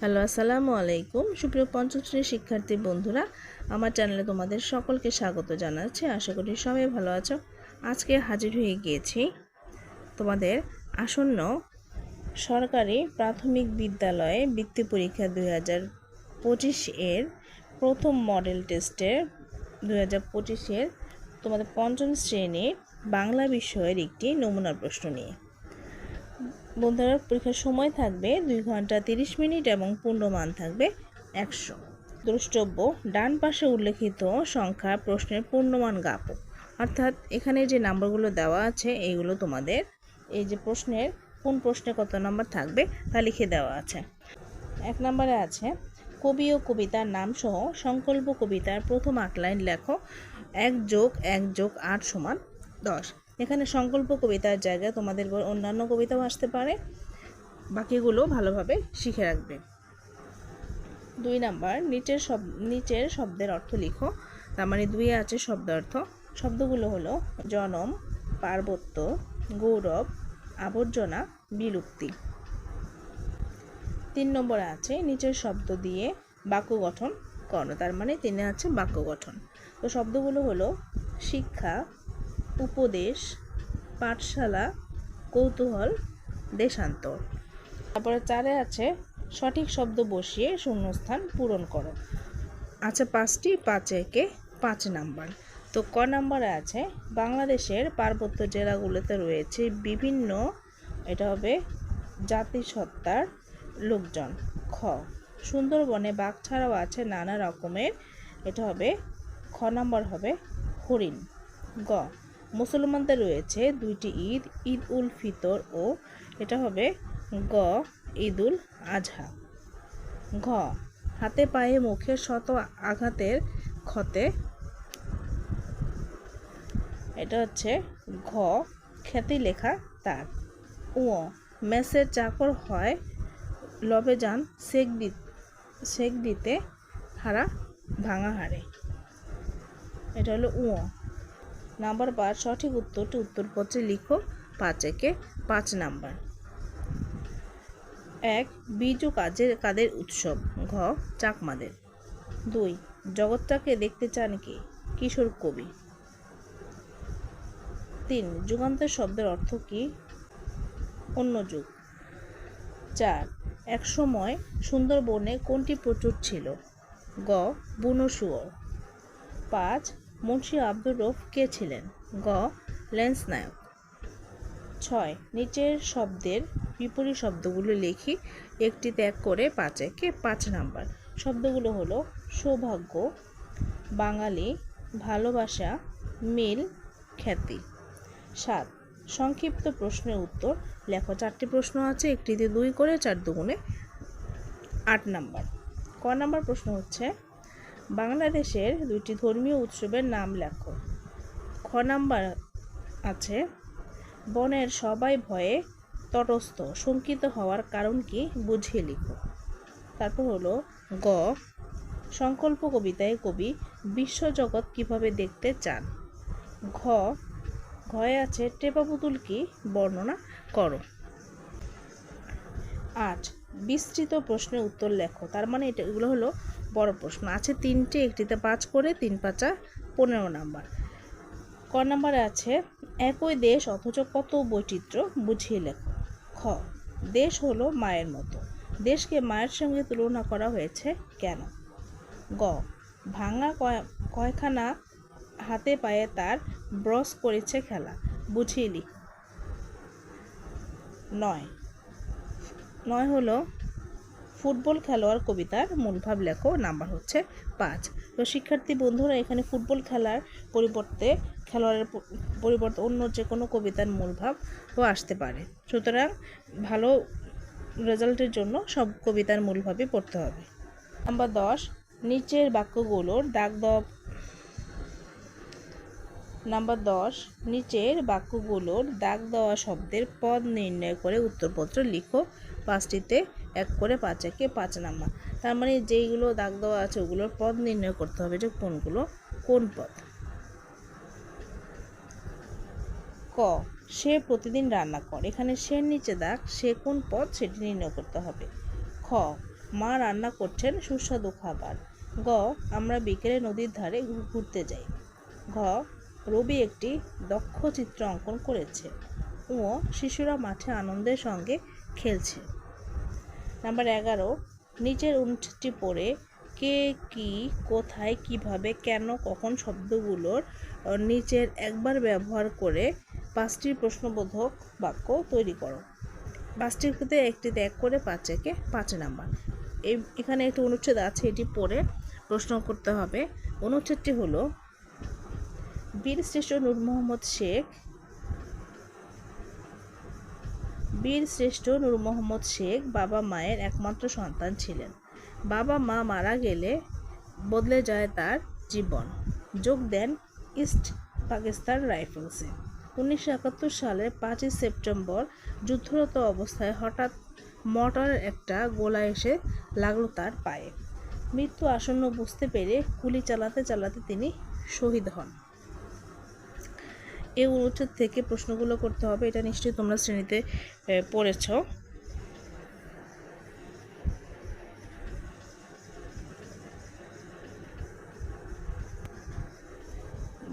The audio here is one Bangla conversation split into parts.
হ্যালো, আসসালামু আলাইকুম। সুপ্রিয় পঞ্চম শ্রেণির শিক্ষার্থী বন্ধুরা, আমার চ্যানেলে তোমাদের সকলকে স্বাগত জানাচ্ছি। আশা করি সবাই ভালো আছো। আজকে হাজির হয়ে গিয়েছি তোমাদের আসন্ন সরকারি প্রাথমিক বিদ্যালয়ে বৃত্তি পরীক্ষা দুই হাজার পঁচিশ এর প্রথম মডেল টেস্টের দুই হাজার পঁচিশের তোমাদের পঞ্চম শ্রেণির বাংলা বিষয়ের একটি নমুনা প্রশ্ন নিয়ে। বন্ধুরা পরীক্ষার সময় থাকবে দুই ঘণ্টা তিরিশ মিনিট এবং পূর্ণমান থাকবে একশো। দ্রষ্টব্য, ডান পাশে উল্লেখিত সংখ্যা প্রশ্নের পূর্ণমান গাপ অর্থাৎ এখানে যে নাম্বারগুলো দেওয়া আছে, এইগুলো তোমাদের, এই যে প্রশ্নের, কোন প্রশ্নে কত নাম্বার থাকবে, তা লিখে দেওয়া আছে। এক নম্বরে আছে, কবি ও কবিতার নাম সহ সংকল্প কবিতার প্রথম আট লাইন লেখো, এক যোগ এক যোগ আট সমান দশ। এখানে সংকল্প কবিতার জায়গায় তোমাদের অন্যান্য কবিতাও আসতে পারে। বাকিগুলো ভালোভাবে শিখে রাখবে। দুই নাম্বার, নিচের শব নিচের শব্দের অর্থ লিখো। তার মানে দুই আছে শব্দ অর্থ। শব্দগুলো হলো জনম, পার্বত্য, গৌরব, আবর্জনা, বিলুপ্তি। তিন নম্বরে আছে নিচের শব্দ দিয়ে বাক্য গঠন করো। তার মানে তিনে আছে বাক্য গঠন। তো শব্দগুলো হলো শিক্ষা উপদেশ, পাঠশালা, কৌতূহল, দেশান্তর। তারপরে চারে আছে, সঠিক শব্দ বসিয়ে শূন্যস্থান পূরণ করো। আচ্ছা পাঁচটি, পাঁচ একে পাঁচ নাম্বার। তো ক নাম্বারে আছে, বাংলাদেশের পার্বত্য জেলাগুলোতে রয়েছে বিভিন্ন, এটা হবে জাতিসত্তার লোকজন। খ, সুন্দরবনে বাঘ ছাড়াও আছে নানা রকমের, এটা হবে, খ নাম্বার হবে হরিণ। গ মুসলমানদের রয়েছে দুইটি ঈদ ঈদ উল ফিতর ও এটা হবে গ, ঈদ উল আজহা। ঘ, হাতে পায়ে মুখে শত আঘাতের ক্ষতে। এটা হচ্ছে ঘ, খ্যাতি লেখা তার। ও মেসের চাকর হয় লবে যান সেক দি, সেক দিতে হারা ভাঙা হারে। এটা হলো উ নাম্বার পাঁচ সঠিক উত্তরটি উত্তরপত্রে লিখো। পাঁচ একে পাঁচ নাম্বার। এক, বিজু কাজের, কাদের উৎসব। ঘ, চাকমাদের। দুই, জগৎটাকে দেখতে চান কি? কিশোর কবি। তিন, যুগান্তর শব্দের অর্থ কি? অন্য যুগ। চার, এক সময় সুন্দরবনে কোনটি প্রচুর ছিল? গ, বুনো শুয়োর। পাঁচ মুন্সি আব্দুর রফ কে ছিলেন? গ. লেন্স নায়ক। ছয়. নিচের শব্দের বিপরীত শব্দগুলো লিখি। একটি ত্যাগ করে পাঁচ একে পাঁচ নাম্বার। শব্দগুলো হলো সৌভাগ্য, বাঙালি, ভালোবাসা, মিল, খ্যাতি। সাত. সংক্ষিপ্ত প্রশ্নের উত্তর। লেখো, চারটি প্রশ্ন আছে, একটিতে দুই করে, চার দুগুণে আট নাম্বার। ক নাম্বার প্রশ্ন হচ্ছে বাংলাদেশের দুইটি ধর্মীয় উৎসবের নাম লেখো। খ নাম্বার আছে, বনের সবাই ভয়ে তটস্থ, শঙ্কিত হওয়ার কারণ কি বুঝিয়ে লিখো। তারপর হলো গ, সংকল্প কবিতায় কবি বিশ্বজগৎ কীভাবে দেখতে চান? ঘ, ঘয়ে আছে টেপা পুতুল কি বর্ণনা করো। আট, বিস্তৃত প্রশ্নের উত্তর লেখো। তার মানে এটা এগুলো হলো বড় প্রশ্ন। আছে তিনটে, একটিতে পাঁচ করে, তিন পাঁচা পনেরো নাম্বার। ক নাম্বারে আছে, একই দেশ অথচ কত বৈচিত্র্য বুঝিয়ে লেখো। খ, দেশ হলো মায়ের মতো। দেশকে মায়ের সঙ্গে তুলনা করা হয়েছে কেন? গ, ভাঙা কয়, কয়খানা হাতে পায়ে তার ব্রস করেছে খেলা, বুঝিয়ে লিখ। নয় নয় হলো ফুটবল খেলোয়াড় কবিতার মূলভাব লেখো, নাম্বার হচ্ছে পাঁচ। তো শিক্ষার্থী বন্ধুরা, এখানে ফুটবল খেলার পরিবর্তে, খেলোয়াড়ের পরিবর্তে অন্য যে কোনো কবিতার মূলভাবও আসতে পারে। সুতরাং ভালো রেজাল্টের জন্য সব কবিতার মূলভাবই পড়তে হবে। নাম্বার দশ, নিচের বাক্যগুলোর দাগ দেওয়া নাম্বার দশ, নিচের বাক্যগুলোর দাগ দেওয়া শব্দের পদ নির্ণয় করে উত্তরপত্র লিখো। পাঁচটিতে এক করে পাঁচ একে পাঁচ নাম্বার। তার মানে যেইগুলো দাগ দেওয়া আছে ওগুলোর পদ নির্ণয় করতে হবে যে কোনগুলো কোন পদ। ক, সে প্রতিদিন রান্না করে। এখানে সে নিচে দাগ, সে কোন পদ সেটি নির্ণয় করতে হবে। খ, মা রান্না করছেন সুস্বাদু খাবার। গ, আমরা বিকেলে নদীর ধারে ঘুরতে যাই। ঘ, রবি একটি দক্ষ চিত্র অঙ্কন করেছে। ও শিশুরা মাঠে আনন্দের সঙ্গে খেলছে। নাম্বার এগারো, নিচের অনুচ্ছেদটি পড়ে কে কি, কোথায়, কীভাবে, কেন, কখন শব্দগুলোর নিচের একবার ব্যবহার করে পাঁচটি প্রশ্নবোধক বাক্য তৈরি করো। পাঁচটির মধ্যে একটি ত্যাগ করে পাঁচ একে পাঁচ নাম্বার। এই, এখানে একটি অনুচ্ছেদ আছে, এটি পড়ে প্রশ্ন করতে হবে। অনুচ্ছেদটি হলো বীর শ্রেষ্ঠ নূর মোহাম্মদ শেখ বীর শ্রেষ্ঠ নূর মোহাম্মদ শেখ বাবা মায়ের একমাত্র সন্তান ছিলেন। বাবা মা মারা গেলে বদলে যায় তার জীবন। যোগ দেন ইস্ট পাকিস্তান রাইফেলসে। উনিশশো একাত্তর সালের পাঁচই সেপ্টেম্বর যুদ্ধরত অবস্থায় হঠাৎ মর্টারের একটা গোলা এসে লাগল তার পায়ে। মৃত্যু আসন্ন বুঝতে পেরে গুলি চালাতে চালাতে তিনি শহীদ হন। এই অনুচ্ছেদ থেকে প্রশ্নগুলো করতে হবে, এটা নিশ্চয়ই তোমরা শ্রেণীতে পড়েছ।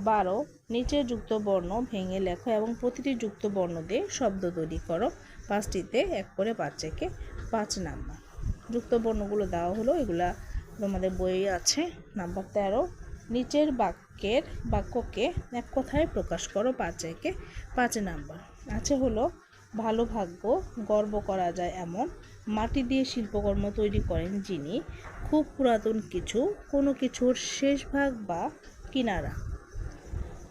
বারো, নিচে যুক্ত বর্ণ ভেঙে লেখো এবং প্রতিটি যুক্ত বর্ণ দিয়ে শব্দ তৈরি করো। পাঁচটিতে এক করে পাঁচ থেকে পাঁচ নাম্বার। যুক্ত বর্ণগুলো দেওয়া হলো, এগুলা তোমাদের বইয়ে আছে। নাম্বার তেরো, নিচের বাক্যের বাক্যকে এক কথায় প্রকাশ করো পাঁচ একে পাঁচ নাম্বার। আছে হলো, ভালো ভাগ্য গর্ব করা যায় এমন মাটি দিয়ে শিল্পকর্ম তৈরি করেন যিনি খুব পুরাতন কিছু, কোনো কিছুর শেষ ভাগ বা কিনারা।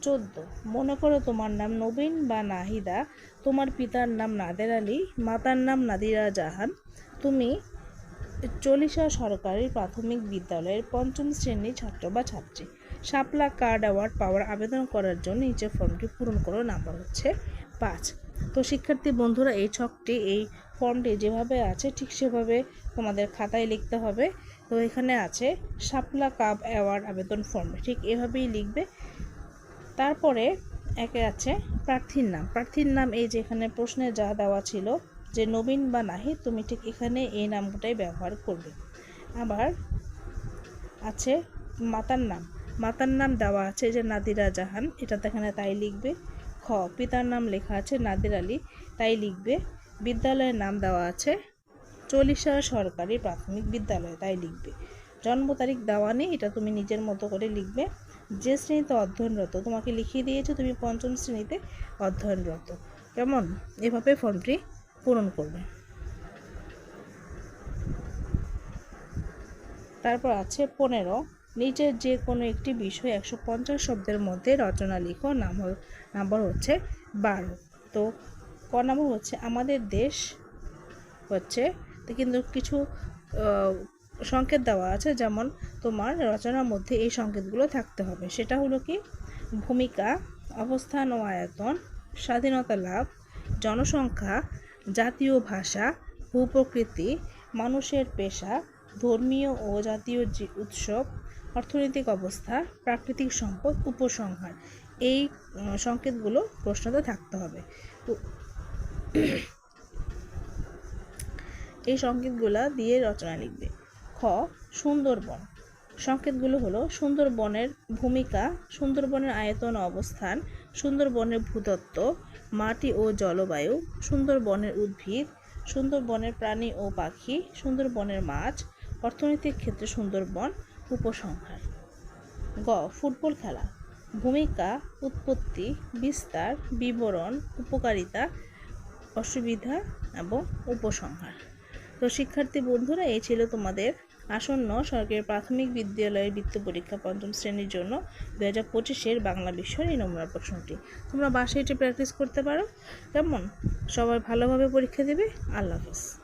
চোদ্দ, মনে করো তোমার নাম নবীন বা নাহিদা, তোমার পিতার নাম নাদের আলী, মাতার নাম নাদিরা জাহান। তুমি চল্লিশা সরকারি প্রাথমিক বিদ্যালয়ের পঞ্চম শ্রেণির ছাত্র বা ছাত্রী। শাপলা কার্ড অ্যাওয়ার্ড পাওয়ার আবেদন করার জন্য নিচে ফর্মটি পূরণ করো, নাম্বার হচ্ছে পাঁচ। তো শিক্ষার্থী বন্ধুরা, এই ছকটি, এই ফর্মটি যেভাবে আছে, ঠিক সেভাবে তোমাদের খাতায় লিখতে হবে। তো এখানে আছে শাপলা কাপ অ্যাওয়ার্ড আবেদন ফর্ম, ঠিক এভাবেই লিখবে। তারপরে একে আছে প্রার্থীর নাম। প্রার্থীর নাম এই যে এখানে প্রশ্নে যা দেওয়া ছিল যে নবীন বা নাহি, তুমি ঠিক এখানে এই নামটাই ব্যবহার করবে। আবার আছে মাতার নাম। মাতার নাম দেওয়া আছে যে নাদিরা জাহান। এটা এখানে তাই লিখবে। খ, পিতার নাম লেখা আছে নাদির আলী। তাই লিখবে। বিদ্যালয়ের নাম দেওয়া আছে চল্লিশা সরকারি প্রাথমিক বিদ্যালয়। তাই লিখবে। জন্ম তারিখ দেওয়া নেই, এটা তুমি নিজের মতো করে লিখবে। যে শ্রেণীতে অধ্যয়নরত, তোমাকে লিখিয়ে দিয়েছে তুমি পঞ্চম শ্রেণীতে অধ্যয়নরত। কেমন? এভাবে ফর্মটি পূরণ করবে। তারপর আছে পনেরো। নিচের যে কোনো একটি বিষয় একশো পঞ্চাশ শব্দের মধ্যে রচনা লিখো। নাম হল নাম্বার হচ্ছে বারো। তো ক নম্বর হচ্ছে, আমাদের দেশ হচ্ছে কিন্তু কিছু সংকেত দেওয়া আছে, যেমন তোমার রচনার মধ্যে এই সংকেতগুলো থাকতে হবে। সেটা হলো কি? ভূমিকা, অবস্থান ও আয়তন, স্বাধীনতা লাভ, জনসংখ্যা, জাতীয় ভাষা, ভূপ্রকৃতি, মানুষের পেশা, ধর্মীয় ও জাতীয় উৎসব অর্থনৈতিক অবস্থা, প্রাকৃতিক সম্পদ, উপসংহার, এই সংকেতগুলো প্রশ্নতে থাকতে হবে। এই সংকেতগুলা দিয়ে রচনা লিখবে। খ, সুন্দরবন। সংকেতগুলো হলো সুন্দরবনের ভূমিকা, সুন্দরবনের আয়তন অবস্থান, সুন্দরবনের ভূতত্ত্ব, মাটি ও জলবায়ু, সুন্দরবনের উদ্ভিদ, সুন্দরবনের প্রাণী ও পাখি, সুন্দরবনের মাছ, অর্থনৈতিক ক্ষেত্রে সুন্দরবন উপসংহার। গ, ফুটবল খেলা। ভূমিকা, উৎপত্তি, বিস্তার, বিবরণ, উপকারিতা, অসুবিধা এবং উপসংহার। তো শিক্ষার্থী বন্ধুরা, এই ছিল তোমাদের আসন্ন সরকারি প্রাথমিক বিদ্যালয়ের বৃত্ত পরীক্ষা পঞ্চম শ্রেণির জন্য দু হাজার পঁচিশের বাংলা বিষয়ের এই নমুনা প্রশ্নটি। তোমরা বাসায় এটি প্র্যাকটিস করতে পারো। কেমন? সবাই ভালোভাবে পরীক্ষা দেবে। আল্লাহ হাফিজ।